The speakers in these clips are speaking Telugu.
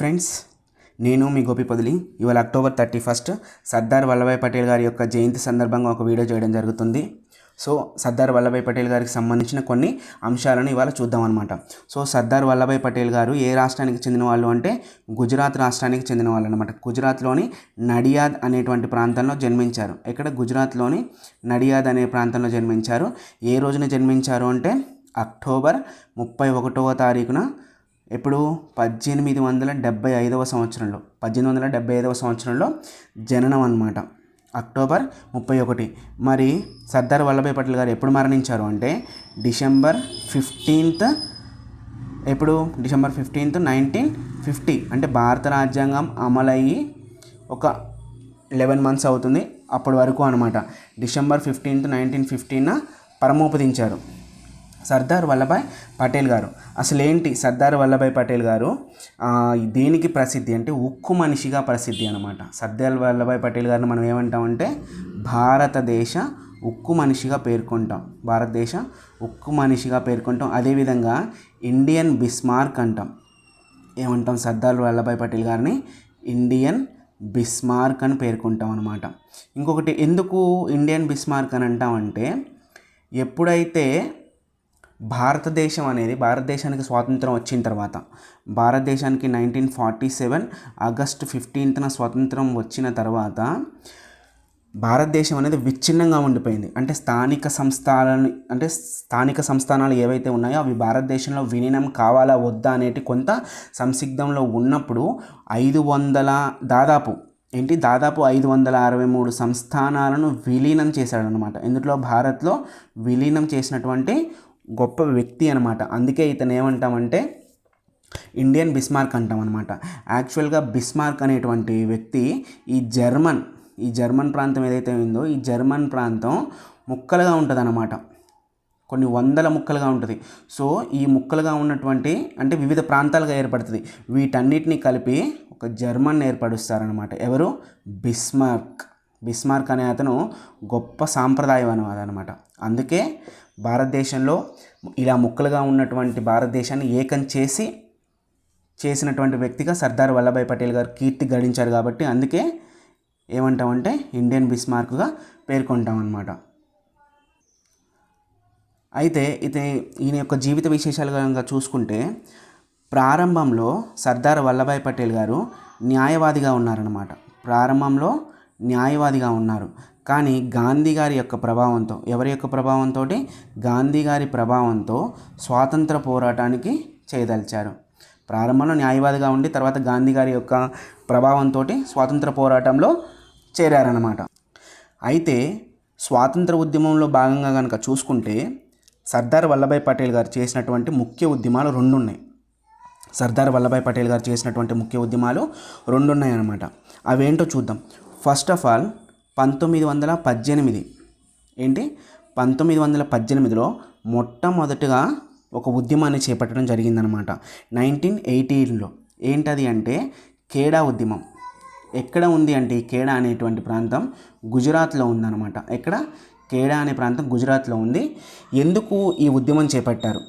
ఫ్రెండ్స్ నేను మీ గోపి పొదిలి. ఇవాళ October thirty first Sardar Vallabhbhai Patel గారి యొక్క జయంతి సందర్భంగా ఒక వీడియో చేయడం జరుగుతుంది. సో సర్దార్ వల్లభాయ్ పటేల్ గారికి సంబంధించిన కొన్ని అంశాలను ఇవాళ చూద్దాం అనమాట సో సర్దార్ వల్లభాయ్ పటేల్ గారు ఏ రాష్ట్రానికి చెందిన వాళ్ళు అంటే గుజరాత్ రాష్ట్రానికి చెందిన వాళ్ళు అనమాట గుజరాత్లోని నడియాద్ అనేటువంటి ప్రాంతంలో జన్మించారు. ఇక్కడ గుజరాత్లోని నడియాద్ అనే ప్రాంతంలో జన్మించారు. ఏ రోజున జన్మించారు అంటే అక్టోబర్ ముప్పై ఒకటవ తారీఖున ఎప్పుడు పద్దెనిమిది వందల డెబ్బై ఐదవ సంవత్సరంలో పద్దెనిమిది వందల డెబ్బై ఐదవ సంవత్సరంలో జననం అనమాట అక్టోబర్ ముప్పై ఒకటి. మరి సర్దార్ వల్లభాయ్ పటేల్ గారు ఎప్పుడు మరణించారు అంటే డిసెంబర్ ఫిఫ్టీన్త్ ఎప్పుడు? December fifteenth nineteen fifty. అంటే భారత రాజ్యాంగం అమలయ్యి ఒక లెవెన్ మంత్స్ అవుతుంది అప్పటి వరకు అనమాట డిసెంబర్ ఫిఫ్టీన్త్ నైన్టీన్ ఫిఫ్టీన పరమోపదించారు. సర్దార్ వల్లభాయ్ పటేల్ గారు. అసలు ఏంటి సర్దార్ వల్లభాయ్ పటేల్ గారు? దేనికి ప్రసిద్ధి అంటే ఉక్కు మనిషిగా ప్రసిద్ధి అనమాట సర్దార్ వల్లభాయ్ పటేల్ గారిని మనం ఏమంటామంటే భారతదేశ ఉక్కు మనిషిగా పేర్కొంటాం. భారతదేశ ఉక్కు మనిషిగా పేర్కొంటాం. అదేవిధంగా ఇండియన్ బిస్మార్క్ అంటాం. ఏమంటాం సర్దార్ వల్లభాయ్ పటేల్ గారిని? ఇండియన్ బిస్మార్క్ అని పేర్కొంటాం అనమాట ఇంకొకటి ఎందుకు ఇండియన్ బిస్మార్క్ అని అంటామంటే ఎప్పుడైతే భారతదేశం అనేది భారతదేశానికి స్వాతంత్రం వచ్చిన తర్వాత భారతదేశానికి నైన్టీన్ ఫార్టీ సెవెన్ ఆగస్ట్ ఫిఫ్టీన్త్న స్వాతంత్రం వచ్చిన తర్వాత భారతదేశం అనేది విచ్ఛిన్నంగా ఉండిపోయింది. అంటే స్థానిక సంస్థానాలను అంటే స్థానిక సంస్థానాలు ఏవైతే ఉన్నాయో అవి భారతదేశంలో విలీనం కావాలా వద్దా అనేటి కొంత సంసిగ్ధంలో ఉన్నప్పుడు ఐదు వందల దాదాపు ఏంటి? దాదాపు ఐదు వందల అరవై మూడు సంస్థానాలను విలీనం చేశాడనమాట ఇందులో భారత్లో విలీనం చేసినటువంటి గొప్ప వ్యక్తి అనమాట అందుకే ఇతను ఏమంటామంటే ఇండియన్ బిస్మార్క్ అంటాం అనమాట యాక్చువల్గా బిస్మార్క్ అనేటువంటి వ్యక్తి ఈ జర్మన్ ఈ జర్మన్ ప్రాంతం ఏదైతే ఉందో ఈ జర్మన్ ప్రాంతం ముక్కలుగా ఉంటుంది అనమాట కొన్ని వందల ముక్కలుగా ఉంటుంది. సో ఈ ముక్కలుగా ఉన్నటువంటి అంటే వివిధ ప్రాంతాలుగా ఏర్పడుతుంది. వీటన్నిటిని కలిపి ఒక జర్మన్ ఏర్పడుస్తారనమాట ఎవరు? బిస్మార్క్. బిస్మార్క్ అనే అతను గొప్ప సాంప్రదాయం అనమాట అందుకే భారతదేశంలో ఇలా ముక్కలుగా ఉన్నటువంటి భారతదేశాన్ని ఏకం చేసి చేసినటువంటి వ్యక్తిగా సర్దార్ వల్లభాయ్ పటేల్ గారు కీర్తి గడించారు కాబట్టి అందుకే ఏమంటామంటే ఇండియన్ బిస్మార్క్గా పేర్కొంటాం అన్నమాట అయితే ఇది ఈయన యొక్క జీవిత విశేషాలు కనుక చూసుకుంటే ప్రారంభంలో సర్దార్ వల్లభాయ్ పటేల్ గారు న్యాయవాదిగా ఉన్నారన్నమాట. ప్రారంభంలో న్యాయవాదిగా ఉన్నారు. కానీ గాంధీ గారి యొక్క ప్రభావంతో ఎవరి యొక్క ప్రభావంతో గాంధీ గారి ప్రభావంతో స్వాతంత్ర పోరాటానికి చేయదలిచారు ప్రారంభంలో న్యాయవాదిగా ఉండి తర్వాత గాంధీ గారి యొక్క ప్రభావంతో స్వాతంత్ర పోరాటంలో చేరారన్నమాట. అయితే స్వాతంత్ర ఉద్యమంలో భాగంగా కనుక చూసుకుంటే సర్దార్ వల్లభాయ్ పటేల్ గారు చేసినటువంటి ముఖ్య ఉద్యమాలు రెండు ఉన్నాయి సర్దార్ వల్లభాయ్ పటేల్ గారు చేసినటువంటి ముఖ్య ఉద్యమాలు రెండు ఉన్నాయన్నమాట అవేంటో చూద్దాం. ఫస్ట్ ఆఫ్ ఆల్ పంతొమ్మిది వందల పద్దెనిమిది. ఏంటి? పంతొమ్మిది వందల పద్దెనిమిదిలో మొట్టమొదటిగా ఒక ఉద్యమాన్ని చేపట్టడం జరిగిందనమాట నైన్టీన్ ఎయిటీన్లో. ఏంటది అంటే కేడా ఉద్యమం. ఎక్కడ ఉంది అంటే ఈ కేడా అనేటువంటి ప్రాంతం గుజరాత్లో ఉందన్నమాట. ఎక్కడ? కేడా అనే ప్రాంతం గుజరాత్లో ఉంది. ఎందుకు ఈ ఉద్యమం చేపట్టారు?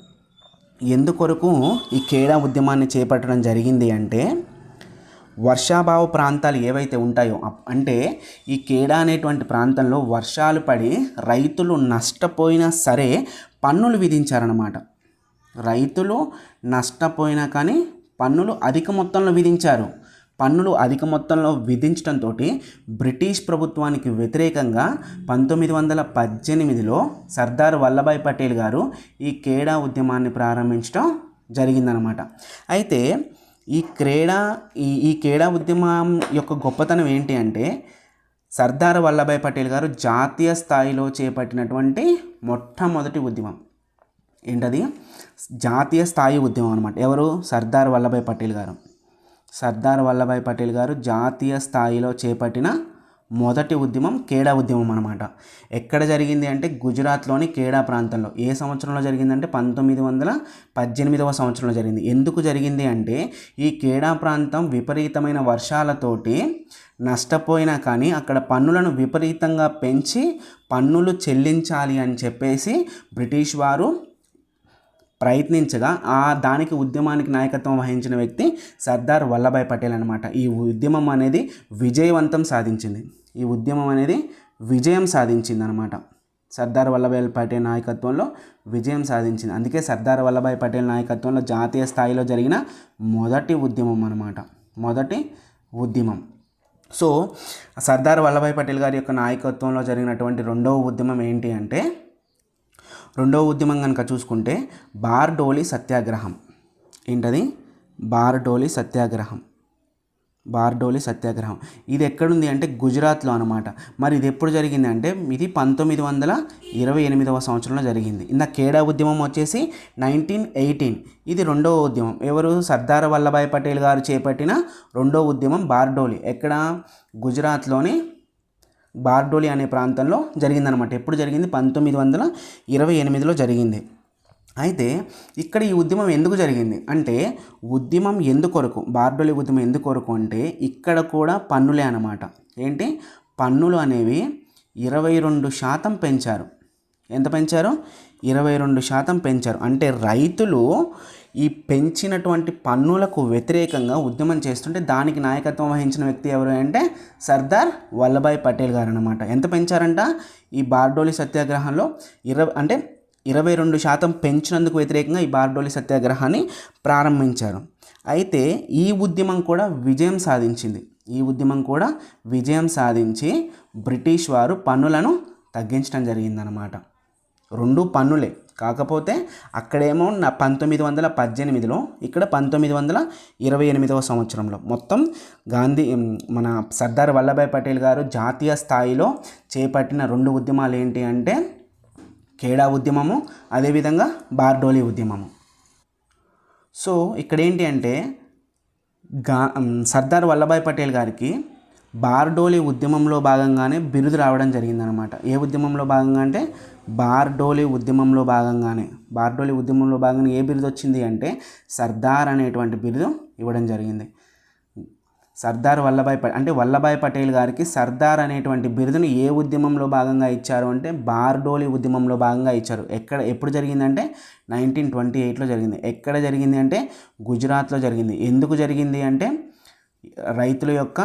ఎందుకొరకు ఈ కేడా ఉద్యమాన్ని చేపట్టడం జరిగింది అంటే వర్షాభావ ప్రాంతాలు ఏవైతే ఉంటాయో అంటే ఈ కేడా అనేటువంటి ప్రాంతంలో వర్షాలు పడి రైతులు నష్టపోయినా సరే పన్నులు విధించారన్నమాట. రైతులు నష్టపోయినా కానీ పన్నులు అధిక మొత్తంలో విధించారు. పన్నులు అధిక మొత్తంలో విధించడంతో బ్రిటిష్ ప్రభుత్వానికి వ్యతిరేకంగా పంతొమ్మిది వందల పద్దెనిమిదిలో సర్దార్ వల్లభాయ్ పటేల్ గారు ఈ కేడా ఉద్యమాన్ని ప్రారంభించడం జరిగిందనమాట అయితే ఈ క్రీడా ఈ ఈ క్రీడా ఉద్యమం యొక్క గొప్పతనం ఏంటి అంటే సర్దార్ వల్లభాయ్ పటేల్ గారు జాతీయ స్థాయిలో చేపట్టినటువంటి మొట్టమొదటి ఉద్యమం. ఏంటది? జాతీయ స్థాయి ఉద్యమం అనమాట ఎవరు? సర్దార్ వల్లభాయ్ పటేల్ గారు. సర్దార్ వల్లభాయ్ పటేల్ గారు జాతీయ స్థాయిలో చేపట్టిన మొదటి ఉద్యమం కేడా ఉద్యమం అనమాట ఎక్కడ జరిగింది అంటే గుజరాత్లోని కేడా ప్రాంతంలో. ఏ సంవత్సరంలో జరిగిందంటే పంతొమ్మిది వందల పద్దెనిమిదవ సంవత్సరంలో జరిగింది. ఎందుకు జరిగింది అంటే ఈ కేడా ప్రాంతం విపరీతమైన వర్షాలతోటి నష్టపోయినా కానీ అక్కడ పన్నులను విపరీతంగా పెంచి పన్నులు చెల్లించాలి అని చెప్పేసి బ్రిటిష్ వారు ప్రయత్నించగా ఆ దానికి ఉద్యమానికి నాయకత్వం వహించిన వ్యక్తి సర్దార్ వల్లభాయ్ పటేల్ అనమాట ఈ ఉద్యమం అనేది విజయవంతం సాధించింది. ఈ ఉద్యమం అనేది విజయం సాధించింది అనమాట సర్దార్ వల్లభాయ్ పటేల్ నాయకత్వంలో విజయం సాధించింది. అందుకే సర్దార్ వల్లభాయ్ పటేల్ నాయకత్వంలో జాతీయ స్థాయిలో జరిగిన మొదటి ఉద్యమం అనమాట మొదటి ఉద్యమం. సో సర్దార్ వల్లభాయ్ పటేల్ గారి యొక్క నాయకత్వంలో జరిగినటువంటి రెండవ ఉద్యమం ఏంటి అంటే రెండవ ఉద్యమం కనుక చూసుకుంటే బార్డోలి సత్యాగ్రహం. ఏంటది? బార్డోలి సత్యాగ్రహం. బార్డోలి సత్యాగ్రహం. ఇది ఎక్కడుంది అంటే గుజరాత్లో అనమాట మరి ఇది ఎప్పుడు జరిగింది అంటే ఇది పంతొమ్మిది వందల ఇరవై ఎనిమిదవ సంవత్సరంలో జరిగింది. ఇంత కేడా ఉద్యమం వచ్చేసి నైన్టీన్ ఎయిటీన్. ఇది రెండవ ఉద్యమం. ఎవరు? సర్దార్ వల్లభాయ్ పటేల్ గారు చేపట్టిన రెండో ఉద్యమం బార్డోలి. ఎక్కడ? గుజరాత్లోని బార్డోలి అనే ప్రాంతంలో జరిగిందనమాట ఎప్పుడు జరిగింది? పంతొమ్మిది వందల ఇరవై ఎనిమిదిలో జరిగింది. అయితే ఇక్కడ ఈ ఉద్యమం ఎందుకు జరిగింది? అంటే ఉద్యమం ఎందుకొరకు బార్డోలి ఉద్యమం ఎందుకొరకు అంటే ఇక్కడ కూడా పన్నులే అనమాట ఏంటి? పన్నులు అనేవి ఇరవై రెండు శాతం పెంచారు. ఎంత పెంచారు? ఇరవై రెండు శాతం పెంచారు. అంటే రైతులు ఈ పెంచినటువంటి పన్నులకు వ్యతిరేకంగా ఉద్యమం చేస్తుంటే దానికి నాయకత్వం వహించిన వ్యక్తి ఎవరు అంటే సర్దార్ వల్లభాయ్ పటేల్ గారు అనమాట ఎంత పెంచారంట? ఈ బార్డోలి సత్యాగ్రహంలో ఇరవై అంటే ఇరవై రెండు శాతం పెంచినందుకు వ్యతిరేకంగా ఈ బార్డోలి సత్యాగ్రహాన్ని ప్రారంభించారు. అయితే ఈ ఉద్యమం కూడా విజయం సాధించింది. ఈ ఉద్యమం కూడా విజయం సాధించి బ్రిటిష్ వారు పన్నులను తగ్గించడం జరిగిందనమాట రెండు పన్నులే. కాకపోతే అక్కడేమో నా పంతొమ్మిది వందల పద్దెనిమిదిలో ఇక్కడ పంతొమ్మిది వందల ఇరవై ఎనిమిదవ సంవత్సరంలో. మొత్తం గాంధీ మన సర్దార్ వల్లభాయ్ పటేల్ గారు జాతీయ స్థాయిలో చేపట్టిన రెండు ఉద్యమాలు ఏంటి అంటే కేడా ఉద్యమము అదేవిధంగా బార్డోలి ఉద్యమము. సో ఇక్కడ ఏంటి అంటే గా సర్దార్ వల్లభాయ్ పటేల్ గారికి బార్డోలి ఉద్యమంలో భాగంగానే బిరుదు రావడం జరిగిందనమాట ఏ ఉద్యమంలో భాగంగా అంటే బార్డోలి ఉద్యమంలో భాగంగానే. బార్డోలి ఉద్యమంలో భాగంగా ఏ బిరుదు వచ్చింది అంటే సర్దార్ అనేటువంటి బిరుదు ఇవ్వడం జరిగింది. సర్దార్ వల్లభాయ్ పటేల్ అంటే వల్లభాయ్ పటేల్ గారికి సర్దార్ అనేటువంటి బిరుదును ఏ ఉద్యమంలో భాగంగా ఇచ్చారు అంటే బార్డోలి ఉద్యమంలో భాగంగా ఇచ్చారు. ఎక్కడ ఎప్పుడు జరిగిందంటే నైన్టీన్ ట్వంటీ ఎయిట్లో జరిగింది. ఎక్కడ జరిగింది అంటే గుజరాత్లో జరిగింది. ఎందుకు జరిగింది అంటే రైతుల యొక్క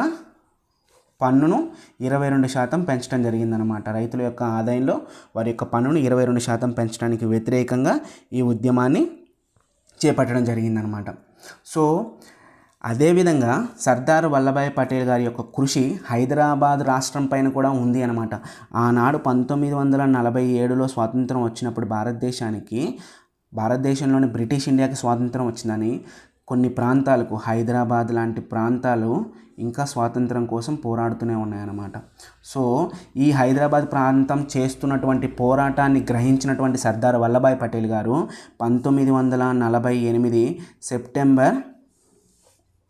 పన్నును ఇరవై రెండు శాతం పెంచడం జరిగిందనమాట రైతుల యొక్క ఆదాయంలో వారి యొక్క పన్నును ఇరవై రెండు శాతం పెంచడానికి వ్యతిరేకంగా ఈ ఉద్యమాన్ని చేపట్టడం జరిగిందనమాట సో అదేవిధంగా సర్దార్ వల్లభాయ్ పటేల్ గారి యొక్క కృషి హైదరాబాద్ రాష్ట్రం పైన కూడా ఉంది అనమాట ఆనాడు పంతొమ్మిది వందల నలభై ఏడులో స్వాతంత్రం వచ్చినప్పుడు భారతదేశానికి భారతదేశంలోని బ్రిటిష్ ఇండియాకి స్వాతంత్రం వచ్చిందని కొన్ని ప్రాంతాలకు హైదరాబాద్ లాంటి ప్రాంతాలు ఇంకా స్వాతంత్రం కోసం పోరాడుతూనే ఉన్నాయన్నమాట. సో ఈ హైదరాబాద్ ప్రాంతం చేస్తున్నటువంటి పోరాటాన్ని గ్రహించినటువంటి సర్దార్ వల్లభాయ్ పటేల్ గారు పంతొమ్మిది వందల నలభై ఎనిమిది సెప్టెంబర్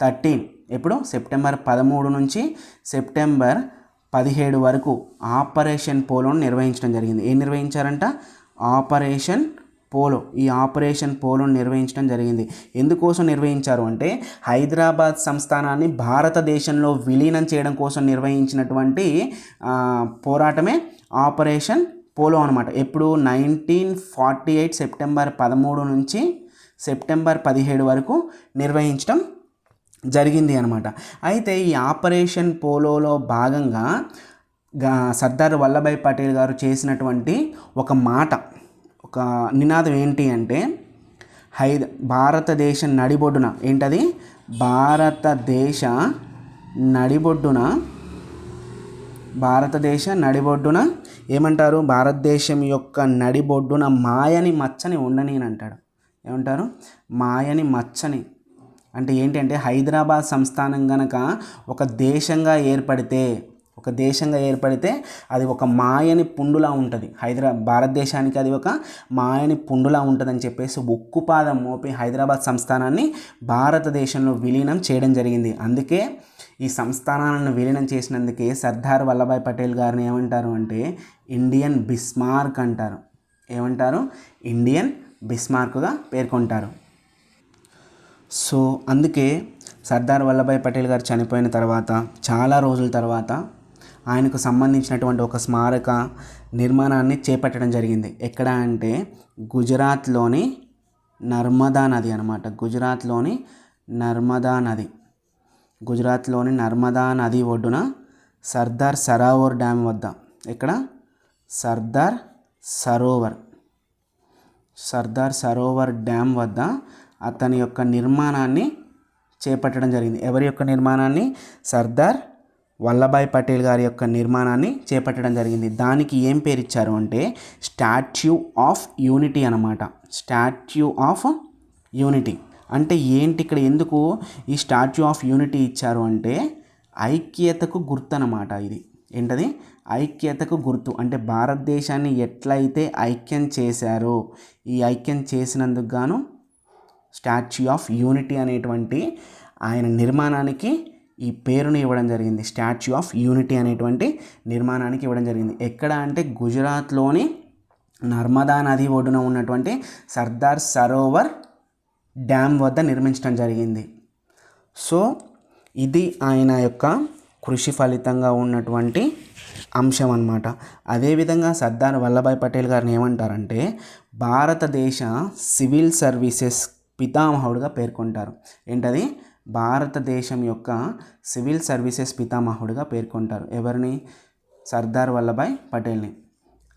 థర్టీన్ ఎప్పుడు? సెప్టెంబర్ పదమూడు నుంచి సెప్టెంబర్ పదిహేడు వరకు ఆపరేషన్ పోలోను నిర్వహించడం జరిగింది. ఏం నిర్వహించారంట? ఆపరేషన్ పోలో ఈ ఆపరేషన్ పోలోను నిర్వహించడం జరిగింది. ఎందుకోసం నిర్వహించారు అంటే హైదరాబాద్ సంస్థానాన్ని భారతదేశంలో విలీనం చేయడం కోసం నిర్వహించినటువంటి పోరాటమే ఆపరేషన్ పోలో అనమాట ఎప్పుడు నైన్టీన్ ఫార్టీ ఎయిట్ సెప్టెంబర్ పదమూడు నుంచి సెప్టెంబర్ పదిహేడు వరకు నిర్వహించడం జరిగింది అనమాట అయితే ఈ ఆపరేషన్ పోలోలో భాగంగా సర్దార్ వల్లభాయ్ పటేల్ గారు చేసినటువంటి ఒక మాట ఒక నినాదం ఏంటి అంటే హైద భారతదేశ నడిబొడ్డున ఏంటది? భారతదేశ నడిబొడ్డున భారతదేశ నడిబొడ్డున ఏమంటారు? భారతదేశం యొక్క నడిబొడ్డున మాయని మచ్చని ఉండని అని అంటాడు. ఏమంటారు? మాయని మచ్చని. అంటే ఏంటంటే హైదరాబాద్ సంస్థానం గనక ఒక దేశంగా ఏర్పడితే ఒక దేశంగా ఏర్పడితే అది ఒక మాయని పుండులా ఉంటుంది. హైదరా భారతదేశానికి అది ఒక మాయని పుండులా ఉంటుందని చెప్పేసి ఉక్కుపాదం మోపి హైదరాబాద్ సంస్థానాన్ని భారతదేశంలో విలీనం చేయడం జరిగింది. అందుకే ఈ సంస్థానాలను విలీనం చేసినందుకే సర్దార్ వల్లభాయ్ పటేల్ గారిని ఏమంటారు అంటే ఇండియన్ బిస్మార్క్ అంటారు. ఏమంటారు? ఇండియన్ బిస్మార్క్గా పేర్కొంటారు. సో అందుకే సర్దార్ వల్లభాయ్ పటేల్ గారు చనిపోయిన తర్వాత చాలా రోజుల తర్వాత ఆయనకు సంబంధించినటువంటి ఒక స్మారక నిర్మాణాన్ని చేపట్టడం జరిగింది. ఎక్కడ అంటే గుజరాత్లోని నర్మదా నది అనమాట గుజరాత్లోని నర్మదా నది. గుజరాత్లోని నర్మదా నది ఒడ్డున సర్దార్ సరోవర్ డ్యామ్ వద్ద. ఇక్కడ సర్దార్ సరోవర్. సర్దార్ సరోవర్ డ్యామ్ వద్ద అతని యొక్క నిర్మాణాన్ని చేపట్టడం జరిగింది. ఎవరి యొక్క నిర్మాణాన్ని? సర్దార్ వల్లభాయ్ పటేల్ గారి యొక్క నిర్మాణాన్ని చేపట్టడం జరిగింది. దానికి ఏం పేరు ఇచ్చారు అంటే స్టాచ్యూ ఆఫ్ యూనిటీ అనమాట స్టాచ్యూ ఆఫ్ యూనిటీ. అంటే ఏంటి ఇక్కడ ఎందుకు ఈ స్టాచ్యూ ఆఫ్ యూనిటీ ఇచ్చారు అంటే ఐక్యతకు గుర్తు అనమాట ఇది. ఏంటది? ఐక్యతకు గుర్తు. అంటే భారతదేశాన్ని ఎట్లయితే ఐక్యం చేశారో ఈ ఐక్యం చేసినందుకు గాను స్టాచ్యూ ఆఫ్ యూనిటీ అనేటువంటి ఆయన నిర్మాణానికి ఈ పేరుని ఇవ్వడం జరిగింది. స్టాచ్యూ ఆఫ్ యూనిటీ అనేటువంటి నిర్మాణానికి ఇవ్వడం జరిగింది. ఎక్కడ అంటే గుజరాత్లోని నర్మదా నది ఒడ్డున ఉన్నటువంటి సర్దార్ సరోవర్ డ్యామ్ వద్ద నిర్మించడం జరిగింది. సో ఇది ఆయన యొక్క కృషి ఫలితంగా ఉన్నటువంటి అంశం అన్నమాట. అదేవిధంగా సర్దార్ వల్లభాయ్ పటేల్ గారిని ఏమంటారంటే భారతదేశ సివిల్ సర్వీసెస్ పితామహుడుగా పేర్కొంటారు. ఏంటది? భారతదేశం యొక్క సివిల్ సర్వీసెస్ పితామహుడుగా పేర్కొంటారు. ఎవరిని? సర్దార్ వల్లభాయ్ పటేల్ని.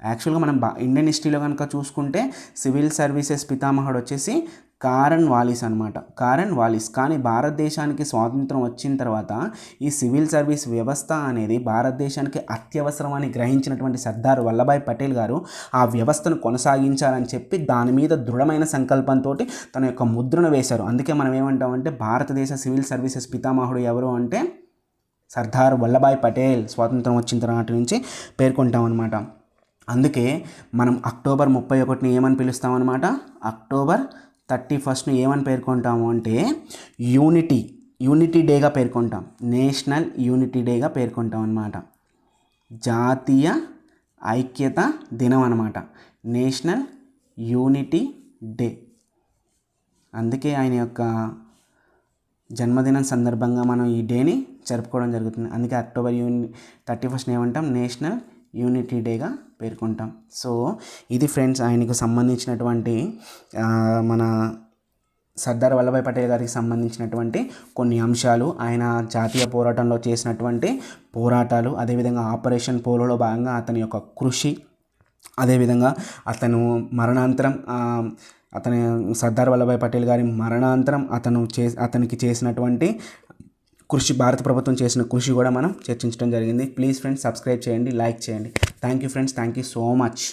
యాక్చువల్గా మనం బా ఇండియన్ హిస్టరీలో కనుక చూసుకుంటే సివిల్ సర్వీసెస్ పితామహుడు వచ్చేసి కారన్ వాలిస్ అనమాట కారన్ వాలిస్. కానీ భారతదేశానికి స్వాతంత్రం వచ్చిన తర్వాత ఈ సివిల్ సర్వీస్ వ్యవస్థ అనేది భారతదేశానికి అత్యవసరం అని గ్రహించినటువంటి సర్దార్ వల్లభాయ్ పటేల్ గారు ఆ వ్యవస్థను కొనసాగించాలని చెప్పి దాని మీద దృఢమైన సంకల్పంతో తన యొక్క ముద్రను వేశారు. అందుకే మనం ఏమంటామంటే భారతదేశ సివిల్ సర్వీసెస్ పితామహుడు ఎవరు అంటే సర్దార్ వల్లభాయ్ పటేల్ స్వాతంత్రం వచ్చిన తర్వాత నుంచి పేర్కొంటాం అనమాట అందుకే మనం అక్టోబర్ ముప్పై ఒకటిని ఏమని పిలుస్తామన్నమాట అక్టోబర్ థర్టీ ఫస్ట్ని ఏమని పేర్కొంటాము అంటే యూనిటీ యూనిటీ డేగా పేర్కొంటాం. నేషనల్ యూనిటీ డేగా పేర్కొంటాం అన్నమాట. జాతీయ ఐక్యత దినం అనమాట నేషనల్ యూనిటీ డే. అందుకే ఆయన యొక్క జన్మదినం సందర్భంగా మనం ఈ డేని జరుపుకోవడం జరుగుతుంది. అందుకే అక్టోబర్ యూని థర్టీ ఫస్ట్ ఏమంటాం? నేషనల్ యూనిటీ డేగా పేర్కొంటాం. సో ఇది ఫ్రెండ్స్ ఆయనకు సంబంధించినటువంటి మన సర్దార్ వల్లభాయ్ పటేల్ గారికి సంబంధించినటువంటి కొన్ని అంశాలు ఆయన జాతీయ పోరాటంలో చేసినటువంటి పోరాటాలు అదేవిధంగా ఆపరేషన్ పోలోలో భాగంగా అతని యొక్క కృషి అదేవిధంగా అతను మరణాంతరం అతని సర్దార్ వల్లభాయ్ పటేల్ గారి మరణాంతరం అతను చే అతనికి చేసినటువంటి కృషి భారత ప్రభుత్వం చేసిన కృషి కూడా మనం చర్చించడం జరిగింది. ప్లీజ్ ఫ్రెండ్స్ సబ్స్క్రైబ్ చేయండి లైక్ చేయండి. Thank you friends thank you so much